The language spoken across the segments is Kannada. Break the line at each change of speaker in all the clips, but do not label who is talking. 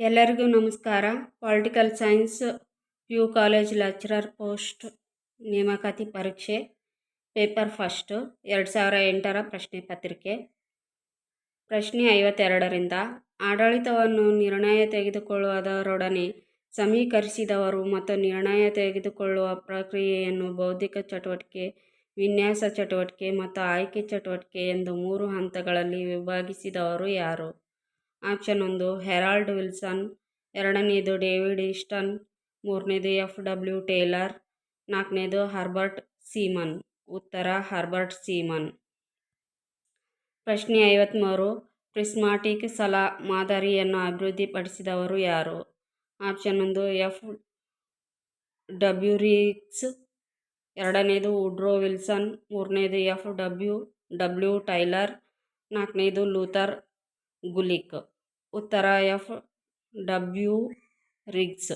ಎಲ್ಲರಿಗೂ ನಮಸ್ಕಾರ. Political science U college lecturer post ನೇಮಕಾತಿ ಪರೀಕ್ಷೆ ಪೇಪರ್ ಫಸ್ಟು ಎರಡು ಸಾವಿರ ಎಂಟರ ಪ್ರಶ್ನೆ ಪತ್ರಿಕೆ. ಪ್ರಶ್ನೆ ಐವತ್ತೆರಡರಿಂದ, ಆಡಳಿತವನ್ನು ನಿರ್ಣಯ ತೆಗೆದುಕೊಳ್ಳುವುದರೊಡನೆ ಸಮೀಕರಿಸಿದವರು ಮತ್ತು ನಿರ್ಣಯ ತೆಗೆದುಕೊಳ್ಳುವ ಪ್ರಕ್ರಿಯೆಯನ್ನು ಬೌದ್ಧಿಕ ಚಟುವಟಿಕೆ, ವಿನ್ಯಾಸ ಚಟುವಟಿಕೆ ಮತ್ತು ಆಯ್ಕೆ ಚಟುವಟಿಕೆ ಎಂದು ಮೂರು ಹಂತಗಳಲ್ಲಿ ವಿಭಾಗಿಸಿದವರು ಯಾರು? ಆಪ್ಷನ್ ಒಂದು, ಹೆರಾಲ್ಡ್ ವಿಲ್ಸನ್. ಎರಡನೇದು, ಡೇವಿಡ್ ಈಸ್ಟನ್. ಮೂರನೇದು, ಎಫ್ ಡಬ್ಲ್ಯೂ ಟೇಲರ್. ನಾಲ್ಕನೇದು, ಹರ್ಬರ್ಟ್ ಸೀಮನ್. ಉತ್ತರ, ಹರ್ಬರ್ಟ್ ಸೀಮನ್. ಪ್ರಶ್ನೆ ಐವತ್ತ್ಮೂರು ಪ್ರಿಸ್ಮಾಟಿಕ್ ಸಲ ಮಾದರಿಯನ್ನು ಅಭಿವೃದ್ಧಿಪಡಿಸಿದವರು ಯಾರು? ಆಪ್ಷನ್ ಒಂದು, ಎಫ್ ಡಬ್ಲ್ಯೂ ರಿಕ್ಸ್ ಎರಡನೇದು ಉಡ್ರೋ ವಿಲ್ಸನ್. ಮೂರನೇದು, ಎಫ್ ಡಬ್ಲ್ಯೂ ಡಬ್ಲ್ಯೂ ಟೈಲರ್. ನಾಲ್ಕನೇದು, ಲೂಥರ್ ಗುಲಿಕ್. ಉತ್ತರ ಎಫ್ ಡಬ್ಲ್ಯೂ ರಿಗ್ಸ್.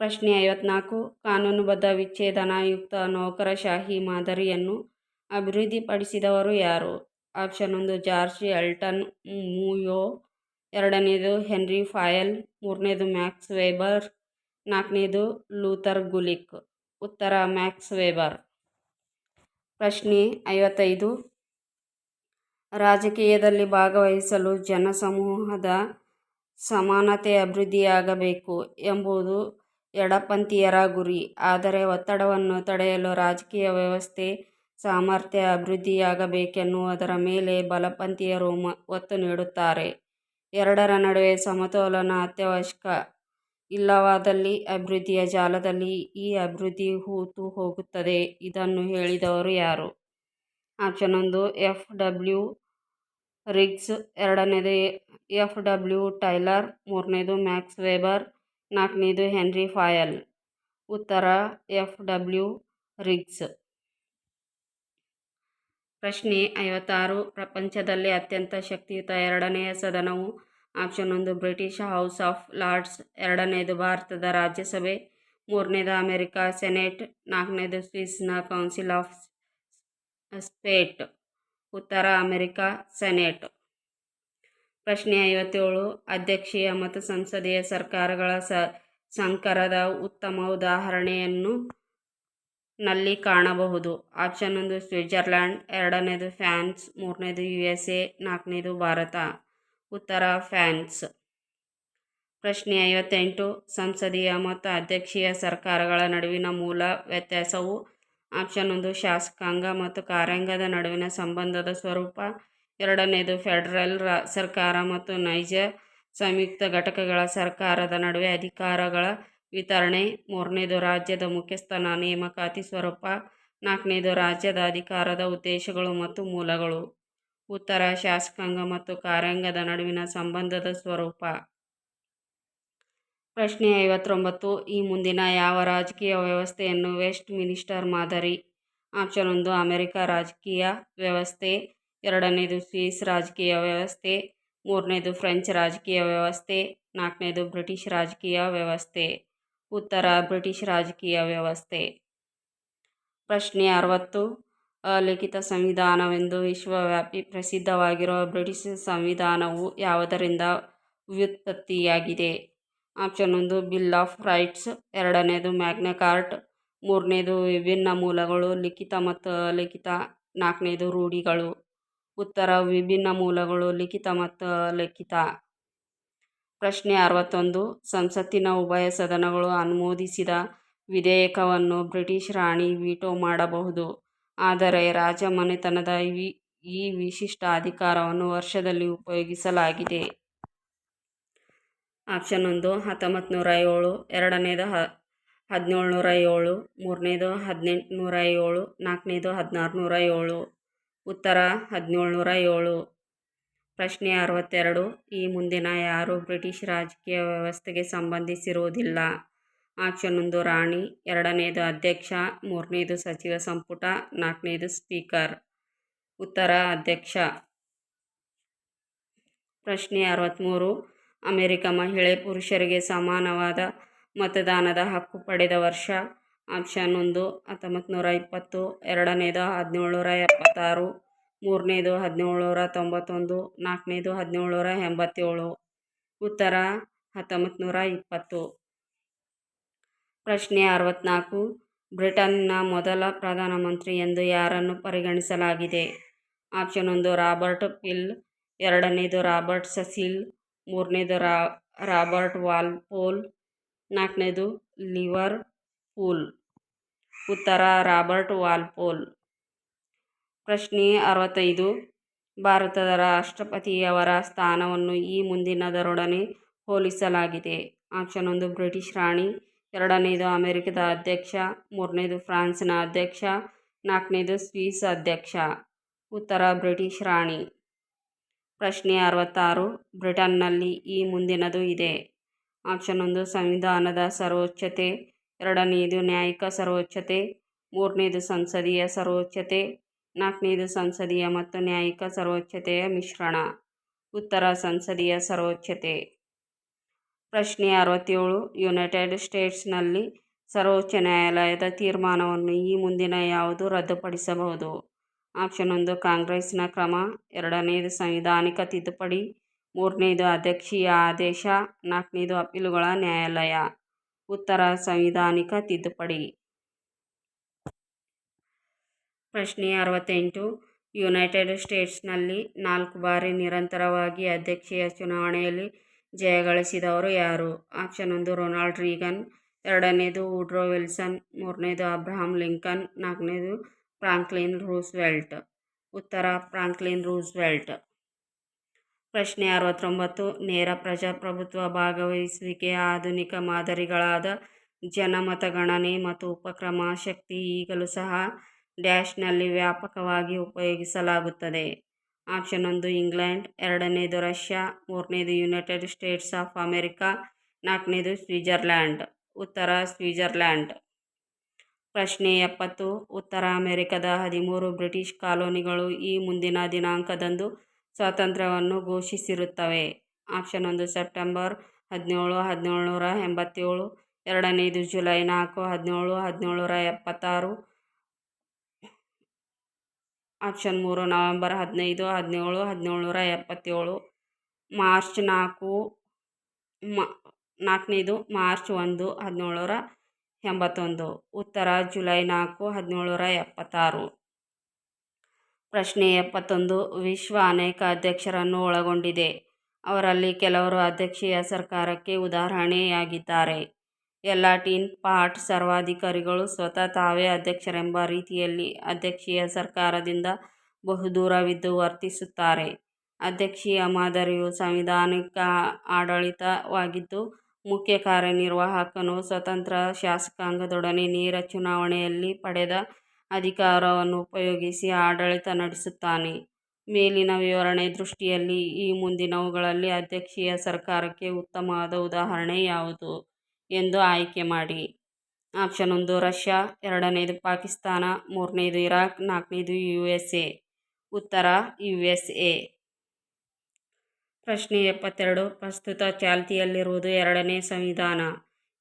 ಪ್ರಶ್ನೆ ಐವತ್ನಾಲ್ಕು, ಕಾನೂನುಬದ್ಧ ವಿಚ್ಛೇದನಾಯುಕ್ತ ನೌಕರಶಾಹಿ ಮಾದರಿಯನ್ನು ಅಭಿವೃದ್ಧಿಪಡಿಸಿದವರು ಯಾರು? ಆಪ್ಷನ್ ಒಂದು, ಜಾರ್ಜ್ ಎಲ್ಟನ್ ಮೂಯೋ, ಎರಡನೇದು, ಹೆನ್ರಿ ಫಾಯಲ್ ಮೂರನೇದು, ಮ್ಯಾಕ್ಸ್ ವೆಬರ್, ನಾಲ್ಕನೇದು, ಲೂಥರ್ ಗುಲಿಕ್. ಉತ್ತರ, ಮ್ಯಾಕ್ಸ್ ವೆಬರ್. ಪ್ರಶ್ನೆ ಐವತ್ತೈದು ರಾಜಕೀಯದಲ್ಲಿ ಭಾಗವಹಿಸಲು ಜನಸಮೂಹದ ಸಮಾನತೆ ಅಭಿವೃದ್ಧಿಯಾಗಬೇಕು ಎಂಬುದು ಎಡಪಂಥೀಯರ ಗುರಿ. ಆದರೆ ಒತ್ತಡವನ್ನು ತಡೆಯಲು ರಾಜಕೀಯ ವ್ಯವಸ್ಥೆ ಸಾಮರ್ಥ್ಯ ಅಭಿವೃದ್ಧಿಯಾಗಬೇಕೆನ್ನುವುದರ ಮೇಲೆ ಬಲಪಂಥೀಯರು ಒತ್ತು ನೀಡುತ್ತಾರೆ. ಎರಡರ ನಡುವೆ ಸಮತೋಲನ ಅತ್ಯವಶ್ಯಕ. ಇಲ್ಲವಾದಲ್ಲಿ ಅಭಿವೃದ್ಧಿಯ ಜಾಲದಲ್ಲಿ ಈ ಅಭಿವೃದ್ಧಿ ಹೂತು ಹೋಗುತ್ತದೆ. ಇದನ್ನು ಹೇಳಿದವರು ಯಾರು? ಆಪ್ಷನ್ ಒಂದು ಎಫ್ ಡಬ್ಲ್ಯೂ ರಿಗ್ಸ್, ಎರಡನೇದು ಎಫ್ ಡಬ್ಲ್ಯೂ ಟೈಲರ್, ಮೂರನೇದು ಮ್ಯಾಕ್ಸ್ ವೆಬರ್, ನಾಲ್ಕನೇದು ಹೆನ್ರಿ ಫಾಯಲ್. ಉತ್ತರ, ಎಫ್ ಡಬ್ಲ್ಯೂ ರಿಗ್ಸ್. ಪ್ರಶ್ನೆ ಐವತ್ತಾರು, ಪ್ರಪಂಚದಲ್ಲಿ ಅತ್ಯಂತ ಶಕ್ತಿಯುತ ಎರಡನೆಯ ಸದನವು ಆಪ್ಷನ್ ಒಂದು, ಬ್ರಿಟಿಷ್ ಹೌಸ್ ಆಫ್ ಲಾರ್ಡ್ಸ್, ಎರಡನೇದು ಭಾರತದ ರಾಜ್ಯಸಭೆ, ಮೂರನೇದು ಅಮೆರಿಕ ಸೆನೆಟ್, ನಾಲ್ಕನೇದು ಸ್ವಿಸ್ನ ಕೌನ್ಸಿಲ್ ಆಫ್ ಸ್ಟೇಟ್, ಉತ್ತರ ಅಮೆರಿಕಾ, ಸೆನೆಟ್. ಪ್ರಶ್ನೆ ಐವತ್ತೇಳು, ಅಧ್ಯಕ್ಷೀಯ ಮತ್ತು ಸಂಸದೀಯ ಸರ್ಕಾರಗಳ ಸ, ಸಂಕರದ ಉತ್ತಮ ಉದಾಹರಣೆಯನ್ನು ನಲ್ಲಿ ಕಾಣಬಹುದು. ಆಪ್ಷನ್ ಒಂದು, ಸ್ವಿಟ್ಜರ್ಲ್ಯಾಂಡ್, ಎರಡನೇದು ಫ್ಯಾನ್ಸ್ ಮೂರನೇದು ಯು ಎಸ್ ಎ ನಾಲ್ಕನೇದು, ಭಾರತ. ಉತ್ತರ ಫ್ಯಾನ್ಸ್ ಪ್ರಶ್ನೆ ಐವತ್ತೆಂಟು, ಸಂಸದೀಯ ಮತ್ತು ಅಧ್ಯಕ್ಷೀಯ ಸರ್ಕಾರಗಳ ನಡುವಿನ ಮೂಲ ವ್ಯತ್ಯಾಸವು ಆಪ್ಷನ್ ಒಂದು ಶಾಸಕಾಂಗ ಮತ್ತು ಕಾರ್ಯಾಂಗದ ನಡುವಿನ ಸಂಬಂಧದ ಸ್ವರೂಪ. ಎರಡನೇದು, ಫೆಡರಲ್ ರಾ ಸರ್ಕಾರ ಮತ್ತು ನೈಜ ಸಂಯುಕ್ತ ಘಟಕಗಳ ಸರ್ಕಾರದ ನಡುವೆ ಅಧಿಕಾರಗಳ ವಿತರಣೆ. ಮೂರನೇದು, ರಾಜ್ಯದ ಮುಖ್ಯಸ್ಥನ ನೇಮಕಾತಿ ಸ್ವರೂಪ. ನಾಲ್ಕನೇದು, ರಾಜ್ಯದ ಅಧಿಕಾರದ ಉದ್ದೇಶಗಳು ಮತ್ತು ಮೂಲಗಳು. ಉತ್ತರ, ಶಾಸಕಾಂಗ ಮತ್ತು ಕಾರ್ಯಾಂಗದ ನಡುವಿನ ಸಂಬಂಧದ ಸ್ವರೂಪ. ಪ್ರಶ್ನೆ ಐವತ್ತೊಂಬತ್ತು, ಈ ಮುಂದಿನ ಯಾವ ರಾಜಕೀಯ ವ್ಯವಸ್ಥೆಯನ್ನು ವೆಸ್ಟ್ ಮಿನಿಸ್ಟರ್ ಮಾದರಿ? ಆಪ್ಷನ್ ಒಂದು, ಅಮೆರಿಕ ರಾಜಕೀಯ ವ್ಯವಸ್ಥೆ. ಎರಡನೇದು, ಸ್ವಿಸ್ ರಾಜಕೀಯ ವ್ಯವಸ್ಥೆ. ಮೂರನೇದು, ಫ್ರೆಂಚ್ ರಾಜಕೀಯ ವ್ಯವಸ್ಥೆ. ನಾಲ್ಕನೇದು, ಬ್ರಿಟಿಷ್ ರಾಜಕೀಯ ವ್ಯವಸ್ಥೆ. ಉತ್ತರ, ಬ್ರಿಟಿಷ್ ರಾಜಕೀಯ ವ್ಯವಸ್ಥೆ. ಪ್ರಶ್ನೆ ಅರವತ್ತು, ಅಲಿಖಿತ ಸಂವಿಧಾನವೆಂದು ವಿಶ್ವವ್ಯಾಪಿ ಪ್ರಸಿದ್ಧವಾಗಿರುವ ಬ್ರಿಟಿಷ್ ಸಂವಿಧಾನವು ಯಾವುದರಿಂದ ವ್ಯುತ್ಪತ್ತಿಯಾಗಿದೆ? ಆಪ್ಷನ್ ಒಂದು, ಬಿಲ್ ಆಫ್ ರೈಟ್ಸ್. ಎರಡನೇದು, ಮ್ಯಾಗ್ನಾ ಕಾರ್ಟ್ ಮೂರನೇದು, ವಿಭಿನ್ನ ಮೂಲಗಳು, ಲಿಖಿತ ಮತ್ತು ಅಲಿಖಿತ. ನಾಲ್ಕನೇದು, ರೂಢಿಗಳು. ಉತ್ತರ, ವಿಭಿನ್ನ ಮೂಲಗಳು, ಲಿಖಿತ ಮತ್ತು ಅಲಿಖಿತ. ಪ್ರಶ್ನೆ ಅರವತ್ತೊಂದು, ಸಂಸತ್ತಿನ ಉಭಯ ಸದನಗಳು ಅನುಮೋದಿಸಿದ ವಿಧೇಯಕವನ್ನು ಬ್ರಿಟಿಷ್ ರಾಣಿ ವೀಟೋ ಮಾಡಬಹುದು. ಆದರೆ ರಾಜಮನೆತನದ ಈ ವಿಶಿಷ್ಟ ಅಧಿಕಾರವನ್ನು ವರ್ಷದಲ್ಲಿ ಉಪಯೋಗಿಸಲಾಗಿದೆ. ಆಪ್ಷನ್ ಒಂದು ಹತ್ತೊಂಬತ್ತು ನೂರ ಏಳು ಎರಡನೇದು ಹ ಹದಿನೇಳು ನೂರ ಏಳು ಮೂರನೇದು ಹದಿನೆಂಟು ನೂರ ಏಳು ನಾಲ್ಕನೇದು ಹದಿನಾರು ನೂರ ಏಳು ಉತ್ತರ ಹದಿನೇಳು ನೂರ ಏಳು ಪ್ರಶ್ನೆ ಅರವತ್ತೆರಡು, ಈ ಮುಂದಿನ ಯಾರು ಬ್ರಿಟಿಷ್ ರಾಜಕೀಯ ವ್ಯವಸ್ಥೆಗೆ ಸಂಬಂಧಿಸಿರುವುದಿಲ್ಲ. ಆಪ್ಷನ್ ಒಂದು, ರಾಣಿ. ಎರಡನೇದು ಅಧ್ಯಕ್ಷ, ಮೂರನೇದು ಸಚಿವ ಸಂಪುಟ, ನಾಲ್ಕನೇದು ಸ್ಪೀಕರ್. ಉತ್ತರ, ಅಧ್ಯಕ್ಷ. ಪ್ರಶ್ನೆ ಅರವತ್ತ್ಮೂರು ಅಮೆರಿಕ ಮಹಿಳೆ ಪುರುಷರಿಗೆ ಸಮಾನವಾದ ಮತದಾನದ ಹಕ್ಕು ಪಡೆದ ವರ್ಷ. ಆಪ್ಷನ್ ಒಂದು ಹತ್ತೊಂಬತ್ತು ನೂರ ಇಪ್ಪತ್ತು ಎರಡನೇದು ಹದಿನೇಳು ನೂರ ಎಪ್ಪತ್ತಾರು ಮೂರನೇದು ಹದಿನೇಳುನೂರ ತೊಂಬತ್ತೊಂದು ನಾಲ್ಕನೇದು ಹದಿನೇಳುನೂರ ಎಂಬತ್ತೇಳು ಉತ್ತರ ಹತ್ತೊಂಬತ್ತು ನೂರ ಇಪ್ಪತ್ತು ಪ್ರಶ್ನೆ ಅರವತ್ನಾಲ್ಕು, ಬ್ರಿಟನ್ನ ಮೊದಲ ಪ್ರಧಾನಮಂತ್ರಿ ಎಂದು ಯಾರನ್ನು ಪರಿಗಣಿಸಲಾಗಿದೆ? ಆಪ್ಷನ್ ಒಂದು, ರಾಬರ್ಟ್ ಪಿಲ್, ಎರಡನೇದು ರಾಬರ್ಟ್ ಸೆಸಿಲ್ ಮೂರನೇದು ರಾಬರ್ಟ್ ವಾಲ್ಪೋಲ್ ನಾಲ್ಕನೇದು ಲಿವರ್ ಪೂಲ್. ಉತ್ತರ, ರಾಬರ್ಟ್ ವಾಲ್ಪೋಲ್ ಪ್ರಶ್ನೆ ಅರವತ್ತೈದು. ಭಾರತದ ರಾಷ್ಟ್ರಪತಿಯವರ ಸ್ಥಾನವನ್ನು ಈ ಮುಂದಿನದರೊಡನೆ ಹೋಲಿಸಲಾಗಿದೆ. ಆಪ್ಷನ್ ಒಂದು, ಬ್ರಿಟಿಷ್ ರಾಣಿ. ಎರಡನೇದು, ಅಮೆರಿಕದ ಅಧ್ಯಕ್ಷ. ಮೂರನೇದು, ಫ್ರಾನ್ಸ್ನ ಅಧ್ಯಕ್ಷ. ನಾಲ್ಕನೇದು, ಸ್ವಿಸ್ ಅಧ್ಯಕ್ಷ. ಉತ್ತರ, ಬ್ರಿಟಿಷ್ ರಾಣಿ. ಪ್ರಶ್ನೆ ಅರವತ್ತಾರು. ಬ್ರಿಟನ್ನಲ್ಲಿ ಈ ಮುಂದಿನದು ಇದೆ. ಆಪ್ಷನ್ ಒಂದು, ಸಂವಿಧಾನದ ಸರ್ವೋಚ್ಚತೆ. ಎರಡನೆಯದು ನ್ಯಾಯಿಕ ಸರ್ವೋಚ್ಚತೆ. ಮೂರನೇದು, ಸಂಸದೀಯ ಸರ್ವೋಚ್ಚತೆ. ನಾಲ್ಕನೇದು, ಸಂಸದೀಯ ಮತ್ತು ನ್ಯಾಯಿಕ ಸರ್ವೋಚ್ಚತೆಯ ಮಿಶ್ರಣ. ಉತ್ತರ, ಸಂಸದೀಯ ಸರ್ವೋಚ್ಚತೆ. ಪ್ರಶ್ನೆ ಅರವತ್ತೇಳು, ಯುನೈಟೆಡ್ ಸ್ಟೇಟ್ಸ್ನಲ್ಲಿ ಸರ್ವೋಚ್ಚ ನ್ಯಾಯಾಲಯದ ತೀರ್ಮಾನವನ್ನು ಈ ಮುಂದಿನ ಯಾವುದು ರದ್ದುಪಡಿಸಬಹುದು? ಆಪ್ಷನ್ ಒಂದು, ಕಾಂಗ್ರೆಸ್ನ ಕ್ರಮ. ಎರಡನೇದು, ಸಂವಿಧಾನಿಕ ತಿದ್ದುಪಡಿ. ಮೂರನೇದು, ಅಧ್ಯಕ್ಷೀಯ ಆದೇಶ. ನಾಲ್ಕನೇದು, ಅಪೀಲುಗಳ ನ್ಯಾಯಾಲಯ. ಉತ್ತರ, ಸಂವಿಧಾನಿಕ ತಿದ್ದುಪಡಿ. ಪ್ರಶ್ನೆ ಅರವತ್ತೆಂಟು, ಯುನೈಟೆಡ್ ಸ್ಟೇಟ್ಸ್ನಲ್ಲಿ ನಾಲ್ಕು ಬಾರಿ ನಿರಂತರವಾಗಿ ಅಧ್ಯಕ್ಷೀಯ ಚುನಾವಣೆಯಲ್ಲಿ ಜಯಗಳಿಸಿದವರು ಯಾರು? ಆಪ್ಷನ್ ಒಂದು, ರೊನಾಲ್ಡ್ ರೀಗನ್. ಎರಡನೇದು, ವುಡ್ರೋ ವಿಲ್ಸನ್. ಮೂರನೇದು, ಅಬ್ರಹಾಂ ಲಿಂಕನ್. ನಾಲ್ಕನೇದು ಫ್ರಾಂಕ್ಲಿನ್ ರೂಸ್ವೆಲ್ಟ್. ಉತ್ತರ, ಫ್ರಾಂಕ್ಲಿನ್ ರೂಸ್ವೆಲ್ಟ್. ಪ್ರಶ್ನೆ ಅರವತ್ತೊಂಬತ್ತು. ನೇರ ಪ್ರಜಾಪ್ರಭುತ್ವ ಭಾಗವಹಿಸುವಿಕೆಯ ಆಧುನಿಕ ಮಾದರಿಗಳಾದ ಜನಮತಗಣನೆ ಮತ್ತು ಉಪಕ್ರಮ ಶಕ್ತಿ ಈಗಲೂ ಸಹ ಡ್ಯಾಶ್ನಲ್ಲಿ ವ್ಯಾಪಕವಾಗಿ ಉಪಯೋಗಿಸಲಾಗುತ್ತದೆ. ಆಪ್ಷನ್ ಒಂದು, ಇಂಗ್ಲೆಂಡ್. ಎರಡನೇದು, ರಷ್ಯಾ. ಮೂರನೇದು, ಯುನೈಟೆಡ್ ಸ್ಟೇಟ್ಸ್ ಆಫ್ ಅಮೆರಿಕಾ. ನಾಲ್ಕನೇದು, ಸ್ವಿಜರ್ಲ್ಯಾಂಡ್. ಉತ್ತರ ಸ್ವಿಟ್ಜರ್ಲ್ಯಾಂಡ್ ಪ್ರಶ್ನೆ ಎಪ್ಪತ್ತು. ಉತ್ತರ ಅಮೆರಿಕದ ಹದಿಮೂರು ಬ್ರಿಟಿಷ್ ಕಾಲೋನಿಗಳು ಈ ಮುಂದಿನ ದಿನಾಂಕದಂದು ಸ್ವಾತಂತ್ರ್ಯವನ್ನು ಘೋಷಿಸಿರುತ್ತವೆ. ಆಪ್ಷನ್ ಒಂದು, ಸೆಪ್ಟೆಂಬರ್ ಹದಿನೇಳು, ಹದಿನೇಳುನೂರ ಎಂಬತ್ತೇಳು. ಎರಡನೇದು ಜುಲೈ ನಾಲ್ಕು, ಹದಿನೇಳು, ಹದಿನೇಳುನೂರ ಎಪ್ಪತ್ತಾರು. ಆಪ್ಷನ್ ಮೂರು, ನವೆಂಬರ್ ಹದಿನೈದು, ಹದಿನೇಳು, ಹದಿನೇಳುನೂರ ಎಪ್ಪತ್ತೇಳು. ಮಾರ್ಚ್ ನಾಲ್ಕು, ಮ ನಾಲ್ಕನೇದು ಮಾರ್ಚ್ ಒಂದು, ಹದಿನೇಳುನೂರ ಎಂಬತ್ತೊಂದು. ಉತ್ತರ ಜುಲೈ ನಾಲ್ಕು, ಹದಿನೇಳುನೂರ ಎಪ್ಪತ್ತಾರು. ಪ್ರಶ್ನೆ ಎಪ್ಪತ್ತೊಂದು. ವಿಶ್ವ ಅನೇಕ ಅಧ್ಯಕ್ಷರನ್ನು ಒಳಗೊಂಡಿದೆ. ಅವರಲ್ಲಿ ಕೆಲವರು ಅಧ್ಯಕ್ಷೀಯ ಸರ್ಕಾರಕ್ಕೆ ಉದಾಹರಣೆಯಾಗಿದ್ದಾರೆ. ಎಲ್ಲ ಟೀನ್ ಪಾಟ್ ಸರ್ವಾಧಿಕಾರಿಗಳು ಸ್ವತಃ ತಾವೇ ಅಧ್ಯಕ್ಷರೆಂಬ ರೀತಿಯಲ್ಲಿ ಅಧ್ಯಕ್ಷೀಯ ಸರ್ಕಾರದಿಂದ ಬಹುದೂರವಿದ್ದು ವರ್ತಿಸುತ್ತಾರೆ. ಅಧ್ಯಕ್ಷೀಯ ಮಾದರಿಯು ಸಾಂವಿಧಾನಿಕ ಆಡಳಿತವಾಗಿದ್ದು ಮುಖ್ಯ ಕಾರ್ಯನಿರ್ವಾಹಕನು ಸ್ವತಂತ್ರ ಶಾಸಕಾಂಗದೊಡನೆ ನೇರ ಚುನಾವಣೆಯಲ್ಲಿ ಪಡೆದ ಅಧಿಕಾರವನ್ನು ಉಪಯೋಗಿಸಿ ಆಡಳಿತ ನಡೆಸುತ್ತಾನೆ. ಮೇಲಿನ ವಿವರಣೆ ದೃಷ್ಟಿಯಲ್ಲಿ ಈ ಮುಂದಿನವುಗಳಲ್ಲಿ ಅಧ್ಯಕ್ಷೀಯ ಸರ್ಕಾರಕ್ಕೆ ಉತ್ತಮವಾದ ಉದಾಹರಣೆ ಯಾವುದು ಎಂದು ಆಯ್ಕೆ ಮಾಡಿ. ಆಪ್ಷನ್ ಒಂದು, ರಷ್ಯಾ. ಎರಡನೇದು, ಪಾಕಿಸ್ತಾನ. ಮೂರನೇದು, ಇರಾಕ್. ನಾಲ್ಕನೇದು, ಯು ಎಸ್ ಎ. ಉತ್ತರ, ಯು ಎಸ್ ಎ. ಪ್ರಶ್ನೆ ಎಪ್ಪತ್ತೆರಡು, ಪ್ರಸ್ತುತ ಚಾಲ್ತಿಯಲ್ಲಿರುವುದು ಎರಡನೇ ಸಂವಿಧಾನ.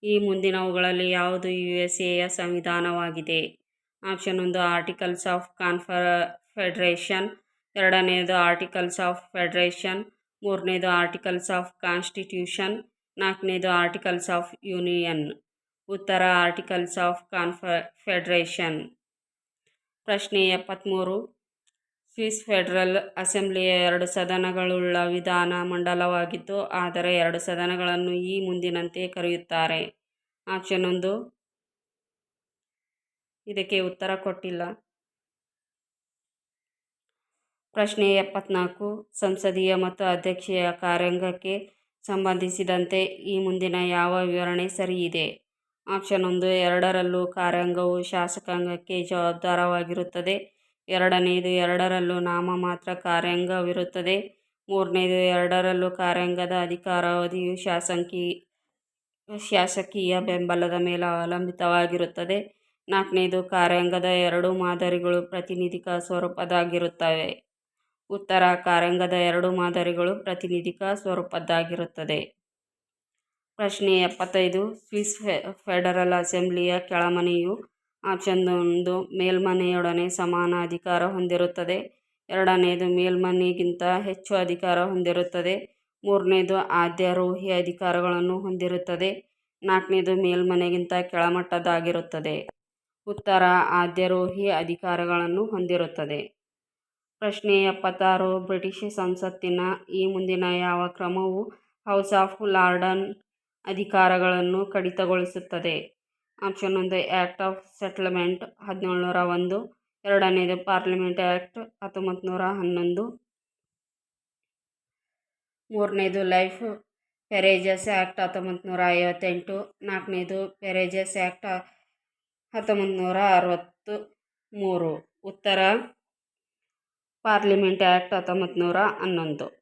ಈ ಮುಂದಿನವುಗಳಲ್ಲಿ ಯಾವುದು ಯು ಎಸ್ ಎಯ ಸಂವಿಧಾನವಾಗಿದೆ? ಆಪ್ಷನ್ ಒಂದು, ಆರ್ಟಿಕಲ್ಸ್ ಆಫ್ ಕಾನ್ಫರ್ ಫೆಡ್ರೇಷನ್ ಎರಡನೇದು, ಆರ್ಟಿಕಲ್ಸ್ ಆಫ್ ಫೆಡ್ರೇಷನ್. ಮೂರನೇದು, ಆರ್ಟಿಕಲ್ಸ್ ಆಫ್ ಕಾನ್ಸ್ಟಿಟ್ಯೂಷನ್. ನಾಲ್ಕನೇದು, ಆರ್ಟಿಕಲ್ಸ್ ಆಫ್ ಯೂನಿಯನ್. ಉತ್ತರ, ಆರ್ಟಿಕಲ್ಸ್ ಆಫ್ ಕಾನ್ಫ, ಫೆಡ್ರೇಷನ್. ಪ್ರಶ್ನೆ ಎಪ್ಪತ್ತ್ಮೂರು ಸ್ವಿಸ್ ಫೆಡರಲ್ ಅಸೆಂಬ್ಲಿಯ ಎರಡು ಸದನಗಳುಳ್ಳ ವಿಧಾನ ಮಂಡಲವಾಗಿದ್ದು ಆದರೆ ಎರಡು ಸದನಗಳನ್ನು ಈ ಮುಂದಿನಂತೆ ಕರೆಯುತ್ತಾರೆ. ಆಪ್ಷನ್ ಒಂದು. ಇದಕ್ಕೆ ಉತ್ತರ ಕೊಟ್ಟಿಲ್ಲ. ಪ್ರಶ್ನೆ ಎಪ್ಪತ್ನಾಲ್ಕು. ಸಂಸದೀಯ ಮತ್ತು ಅಧ್ಯಕ್ಷೀಯ ಕಾರ್ಯಾಂಗಕ್ಕೆ ಸಂಬಂಧಿಸಿದಂತೆ ಈ ಮುಂದಿನ ಯಾವ ವಿವರಣೆ ಸರಿಯಿದೆ? ಆಪ್ಷನ್ ಒಂದು. ಎರಡರಲ್ಲೂ ಕಾರ್ಯಾಂಗವು ಶಾಸಕಾಂಗಕ್ಕೆ ಜವಾಬ್ದಾರವಾಗಿರುತ್ತದೆ. ಎರಡನೆಯದು ಎರಡರಲ್ಲೂ ನಾಮ ಮಾತ್ರ ಕಾರ್ಯಾಂಗವಿರುತ್ತದೆ. ಮೂರನೇದು ಎರಡರಲ್ಲೂ ಕಾರ್ಯಾಂಗದ ಅಧಿಕಾರಾವಧಿಯು ಶಾಸಕಿ, ಶಾಸಕೀಯ ಬೆಂಬಲದ ಮೇಲೆ ಅವಲಂಬಿತವಾಗಿರುತ್ತದೆ. ನಾಲ್ಕನೇದು ಕಾರ್ಯಾಂಗದ ಎರಡು ಮಾದರಿಗಳು ಪ್ರಾತಿನಿಧಿಕ ಸ್ವರೂಪದ್ದಾಗಿರುತ್ತವೆ. ಉತ್ತರ ಕಾರ್ಯಾಂಗದ ಎರಡು ಮಾದರಿಗಳು ಪ್ರಾತಿನಿಧಿಕ ಸ್ವರೂಪದ್ದಾಗಿರುತ್ತದೆ. ಪ್ರಶ್ನೆ ಎಪ್ಪತ್ತೈದು, ಸ್ವಿಸ್ ಫೆಡರಲ್ ಅಸೆಂಬ್ಲಿಯ ಕೆಳಮನೆಯು ಆಪ್ಷನ್ ಒಂದು ಮೇಲ್ಮನೆಯೊಡನೆ ಸಮಾನ ಅಧಿಕಾರ ಹೊಂದಿರುತ್ತದೆ. ಎರಡನೆಯದು ಮೇಲ್ಮನೆಗಿಂತ ಹೆಚ್ಚು ಅಧಿಕಾರ ಹೊಂದಿರುತ್ತದೆ. ಮೂರನೇದು ಆದ್ಯಾರೋಹಿ ಅಧಿಕಾರಗಳನ್ನು ಹೊಂದಿರುತ್ತದೆ. ನಾಲ್ಕನೇದು ಮೇಲ್ಮನೆಗಿಂತ ಕೆಳಮಟ್ಟದ್ದಾಗಿರುತ್ತದೆ. ಉತ್ತರ ಆದ್ಯಾರೋಹಿ ಅಧಿಕಾರಗಳನ್ನು ಹೊಂದಿರುತ್ತದೆ. ಪ್ರಶ್ನೆ ಎಪ್ಪತ್ತಾರು, ಬ್ರಿಟಿಷ್ ಸಂಸತ್ತಿನ ಈ ಮುಂದಿನ ಯಾವ ಕ್ರಮವು ಹೌಸ್ ಆಫ್ ಲಾರ್ಡನ್ ಅಧಿಕಾರಗಳನ್ನು ಕಡಿತಗೊಳಿಸುತ್ತದೆ? ಆಪ್ಷನ್ ಒಂದು ಆ್ಯಕ್ಟ್ ಆಫ್ ಸೆಟ್ಲ್ಮೆಂಟ್ ಹದಿನೇಳು ನೂರ ಒಂದು. ಎರಡನೇದು, ಪಾರ್ಲಿಮೆಂಟ್ ಆ್ಯಕ್ಟ್ ಹತ್ತೊಂಬತ್ತು ನೂರ ಹನ್ನೊಂದು. ಮೂರನೇದು, ಲೈಫ್ ಪೆರೇಜಸ್ ಆ್ಯಕ್ಟ್ ಹತ್ತೊಂಬತ್ತು ನೂರ ಐವತ್ತೆಂಟು. ನಾಲ್ಕನೇದು, ಪೆರೇಜಸ್ ಆ್ಯಕ್ಟ್ ಹತ್ತೊಂಬತ್ತು ನೂರ ಅರವತ್ತು. ಮೂರು, ಉತ್ತರ, ಪಾರ್ಲಿಮೆಂಟ್ ಆ್ಯಕ್ಟ್ ಹತ್ತೊಂಬತ್ತು ನೂರ ಹನ್ನೊಂದು.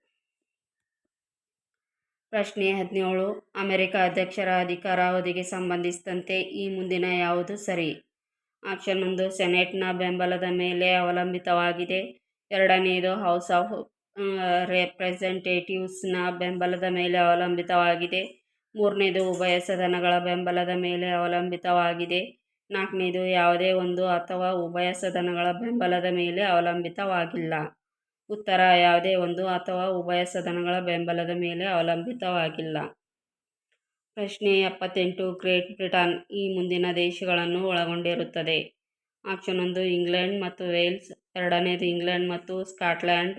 ಪ್ರಶ್ನೆ ಹದಿನೇಳು, ಅಮೆರಿಕ ಅಧ್ಯಕ್ಷರ ಅಧಿಕಾರಾವಧಿಗೆ ಸಂಬಂಧಿಸಿದಂತೆ ಈ ಮುಂದಿನ ಯಾವುದು ಸರಿ? ಆಪ್ಷನ್ ಒಂದು, ಸೆನೆಟ್ನ ಬೆಂಬಲದ ಮೇಲೆ ಅವಲಂಬಿತವಾಗಿದೆ. ಎರಡನೆಯದು ಹೌಸ್ ಆಫ್ ರೆಪ್ರೆಸೆಂಟೇಟಿವ್ಸ್ನ ಬೆಂಬಲದ ಮೇಲೆ ಅವಲಂಬಿತವಾಗಿದೆ. ಮೂರನೇದು, ಉಭಯ ಸದನಗಳ ಬೆಂಬಲದ ಮೇಲೆ ಅವಲಂಬಿತವಾಗಿದೆ. ನಾಲ್ಕನೇದು, ಯಾವುದೇ ಒಂದು ಅಥವಾ ಉಭಯ ಸದನಗಳ ಬೆಂಬಲದ ಮೇಲೆ ಅವಲಂಬಿತವಾಗಿಲ್ಲ. ಉತ್ತರ ಯಾವುದೇ ಒಂದು ಅಥವಾ ಉಭಯ ಸದನಗಳ ಬೆಂಬಲದ ಮೇಲೆ ಅವಲಂಬಿತವಾಗಿಲ್ಲ. ಪ್ರಶ್ನೆ ಎಪ್ಪತ್ತೆಂಟು, ಗ್ರೇಟ್ ಬ್ರಿಟನ್ ಈ ಮುಂದಿನ ದೇಶಗಳನ್ನು ಒಳಗೊಂಡಿರುತ್ತದೆ. ಆಪ್ಷನ್ ಒಂದು, ಇಂಗ್ಲೆಂಡ್ ಮತ್ತು ವೇಲ್ಸ್. ಎರಡನೇದು, ಇಂಗ್ಲೆಂಡ್ ಮತ್ತು ಸ್ಕಾಟ್ಲ್ಯಾಂಡ್.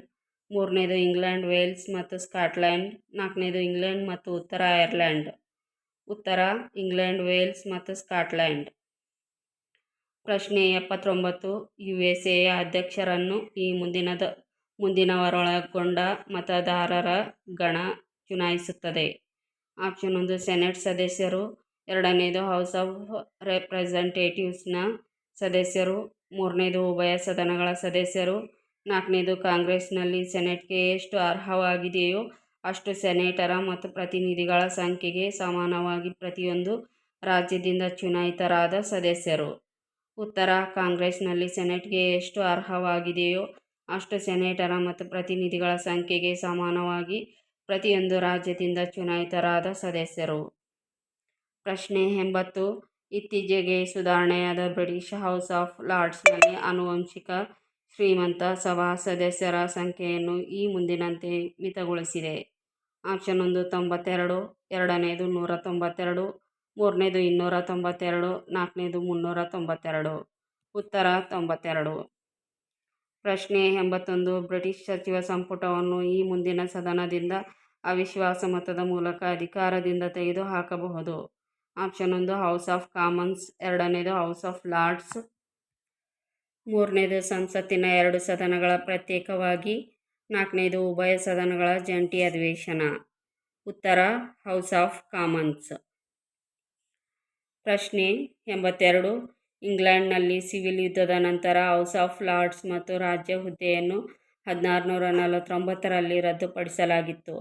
ಮೂರನೇದು, ಇಂಗ್ಲೆಂಡ್, ವೇಲ್ಸ್ ಮತ್ತು ಸ್ಕಾಟ್ಲ್ಯಾಂಡ್. ನಾಲ್ಕನೇದು, ಇಂಗ್ಲೆಂಡ್ ಮತ್ತು ಉತ್ತರ ಐರ್ಲ್ಯಾಂಡ್ ಉತ್ತರ, ಇಂಗ್ಲೆಂಡ್, ವೇಲ್ಸ್ ಮತ್ತು ಸ್ಕಾಟ್ಲ್ಯಾಂಡ್. ಪ್ರಶ್ನೆ ಎಪ್ಪತ್ತೊಂಬತ್ತು ಯು ಎಸ್ ಎ ಅಧ್ಯಕ್ಷರನ್ನು ಈ ಮುಂದಿನದ ಮುಂದಿನವರೊಳಗೊಂಡ ಮತದಾರರ ಗಣ ಚುನಾಯಿಸುತ್ತದೆ. ಆಪ್ಷನ್ ಒಂದು, ಸೆನೆಟ್ ಸದಸ್ಯರು. ಎರಡನೇದು, ಹೌಸ್ ಆಫ್ ರೆಪ್ರೆಸೆಂಟೇಟಿವ್ಸ್ನ ಸದಸ್ಯರು. ಮೂರನೇದು, ಉಭಯ ಸದನಗಳ ಸದಸ್ಯರು. ನಾಲ್ಕನೇದು, ಕಾಂಗ್ರೆಸ್ನಲ್ಲಿ ಸೆನೆಟ್ಗೆ ಎಷ್ಟು ಅರ್ಹವಾಗಿದೆಯೋ ಅಷ್ಟು ಸೆನೆಟರ ಮತ್ತು ಪ್ರತಿನಿಧಿಗಳ ಸಂಖ್ಯೆಗೆ ಸಮಾನವಾಗಿ ಪ್ರತಿಯೊಂದು ರಾಜ್ಯದಿಂದ ಚುನಾಯಿತರಾದ ಸದಸ್ಯರು. ಉತ್ತರ, ಕಾಂಗ್ರೆಸ್ನಲ್ಲಿ ಸೆನೆಟ್ಗೆ ಎಷ್ಟು ಅರ್ಹವಾಗಿದೆಯೋ ಅಷ್ಟು ಸೆನೆಟರ ಮತ್ತು ಪ್ರತಿನಿಧಿಗಳ ಸಂಖ್ಯೆಗೆ ಸಮಾನವಾಗಿ ಪ್ರತಿಯೊಂದು ರಾಜ್ಯದಿಂದ ಚುನಾಯಿತರಾದ ಸದಸ್ಯರು. ಪ್ರಶ್ನೆ ಎಂಬತ್ತು. ಇತ್ತೀಚೆಗೆ ಸುಧಾರಣೆಯಾದ ಬ್ರಿಟಿಷ್ ಹೌಸ್ ಆಫ್ ಲಾರ್ಡ್ಸ್ನಲ್ಲಿ ಆನುವಂಶಿಕ ಶ್ರೀಮಂತ ಸಭಾ ಸದಸ್ಯರ ಸಂಖ್ಯೆಯನ್ನು ಈ ಮುಂದಿನಂತೆ ಮಿತಗೊಳಿಸಿದೆ. ಆಪ್ಷನ್ ಒಂದು ತೊಂಬತ್ತೆರಡು, ಎರಡನೇದು ನೂರ ತೊಂಬತ್ತೆರಡು, ಮೂರನೇದು ಇನ್ನೂರ ತೊಂಬತ್ತೆರಡು, ನಾಲ್ಕನೇದು ಮುನ್ನೂರ ತೊಂಬತ್ತೆರಡು. ಉತ್ತರ ತೊಂಬತ್ತೆರಡು. ಪ್ರಶ್ನೆ ಎಂಬತ್ತೊಂದು. ಬ್ರಿಟಿಷ್ ಸಚಿವ ಸಂಪುಟವನ್ನು ಈ ಮುಂದಿನ ಸದನದಿಂದ ಅವಿಶ್ವಾಸ ಮತದ ಮೂಲಕ ಅಧಿಕಾರದಿಂದ ತೆಗೆದುಹಾಕಬಹುದು. ಆಪ್ಷನ್ ಒಂದು, ಹೌಸ್ ಆಫ್ ಕಾಮನ್ಸ್. ಎರಡನೇದು, ಹೌಸ್ ಆಫ್ ಲಾರ್ಡ್ಸ್. ಮೂರನೇದು, ಸಂಸತ್ತಿನ ಎರಡು ಸದನಗಳ ಪ್ರತ್ಯೇಕವಾಗಿ. ನಾಲ್ಕನೇದು, ಉಭಯ ಸದನಗಳ ಜಂಟಿ ಅಧಿವೇಶನ. ಉತ್ತರ, ಹೌಸ್ ಆಫ್ ಕಾಮನ್ಸ್. ಪ್ರಶ್ನೆ ಎಂಬತ್ತೆರಡು ಇಂಗ್ಲೆಂಡ್ನಲ್ಲಿ ಸಿವಿಲ್ ಯುದ್ಧದ ನಂತರ ಹೌಸ್ ಆಫ್ ಲಾರ್ಡ್ಸ್ ಮತ್ತು ರಾಜ್ಯ ಹುದ್ದೆಯನ್ನು ಹದಿನಾರುನೂರ ನಲವತ್ತೊಂಬತ್ತರಲ್ಲಿ ರದ್ದುಪಡಿಸಲಾಗಿತ್ತು.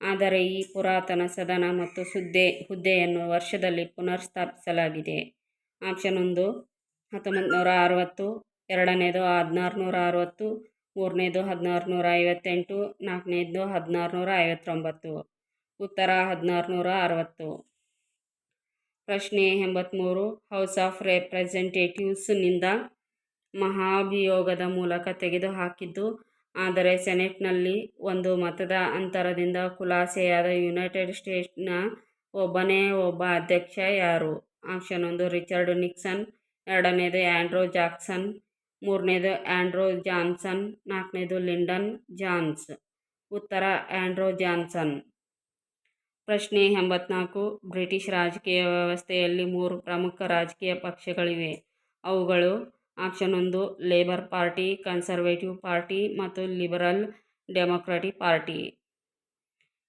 ಆದರೆ ಈ ಪುರಾತನ ಸದನ ಮತ್ತು ಸುದ್ದೆ, ಹುದ್ದೆಯನ್ನು ವರ್ಷದಲ್ಲಿ ಪುನರ್ಸ್ಥಾಪಿಸಲಾಗಿದೆ. ಆಪ್ಷನ್ ಒಂದು ಹತ್ತೊಂಬತ್ತು ನೂರ ಅರವತ್ತು ಎರಡನೇದು ಹದಿನಾರುನೂರ ಅರವತ್ತು ಮೂರನೇದು ಹದಿನಾರುನೂರ ಐವತ್ತೆಂಟು ನಾಲ್ಕನೇದು ಹದಿನಾರುನೂರ ಐವತ್ತೊಂಬತ್ತು ಉತ್ತರ ಹದಿನಾರುನೂರ ಅರವತ್ತು ಪ್ರಶ್ನೆ ಎಂಬತ್ತ್ಮೂರು ಹೌಸ್ ಆಫ್ ರೆಪ್ರೆಸೆಂಟೇಟಿವ್ಸ್ನಿಂದ ಮಹಾಭಿಯೋಗದ ಮೂಲಕ ತೆಗೆದುಹಾಕಿದ್ದು, ಆದರೆ ಸೆನೆಟ್ನಲ್ಲಿ ಒಂದು ಮತದ ಅಂತರದಿಂದ ಖುಲಾಸೆಯಾದ ಯುನೈಟೆಡ್ ಸ್ಟೇಟ್ಸ್ನ ಒಬ್ಬನೇ ಒಬ್ಬ ಅಧ್ಯಕ್ಷ ಯಾರು? ಆಪ್ಷನ್ ಒಂದು ರಿಚರ್ಡ್ ನಿಕ್ಸನ್ ಎರಡನೇದು ಆ್ಯಂಡ್ರೋ ಜಾಕ್ಸನ್ ಮೂರನೇದು ಆ್ಯಂಡ್ರೋ ಜಾನ್ಸನ್ ನಾಲ್ಕನೇದು ಲಿಂಡನ್ ಜಾನ್ಸ್ ಉತ್ತರ ಆ್ಯಂಡ್ರೋ ಜಾನ್ಸನ್ ಪ್ರಶ್ನೆ ಎಂಬತ್ನಾಲ್ಕು, ಬ್ರಿಟಿಷ್ ರಾಜಕೀಯ ವ್ಯವಸ್ಥೆಯಲ್ಲಿ ಮೂರು ಪ್ರಮುಖ ರಾಜಕೀಯ ಪಕ್ಷಗಳಿವೆ. ಅವುಗಳು ಆಪ್ಷನ್ ಒಂದು, ಲೇಬರ್ ಪಾರ್ಟಿ, ಕನ್ಸರ್ವೇಟಿವ್ ಪಾರ್ಟಿ ಮತ್ತು ಲಿಬರಲ್ ಡೆಮೊಕ್ರಾಟಿಕ್ ಪಾರ್ಟಿ.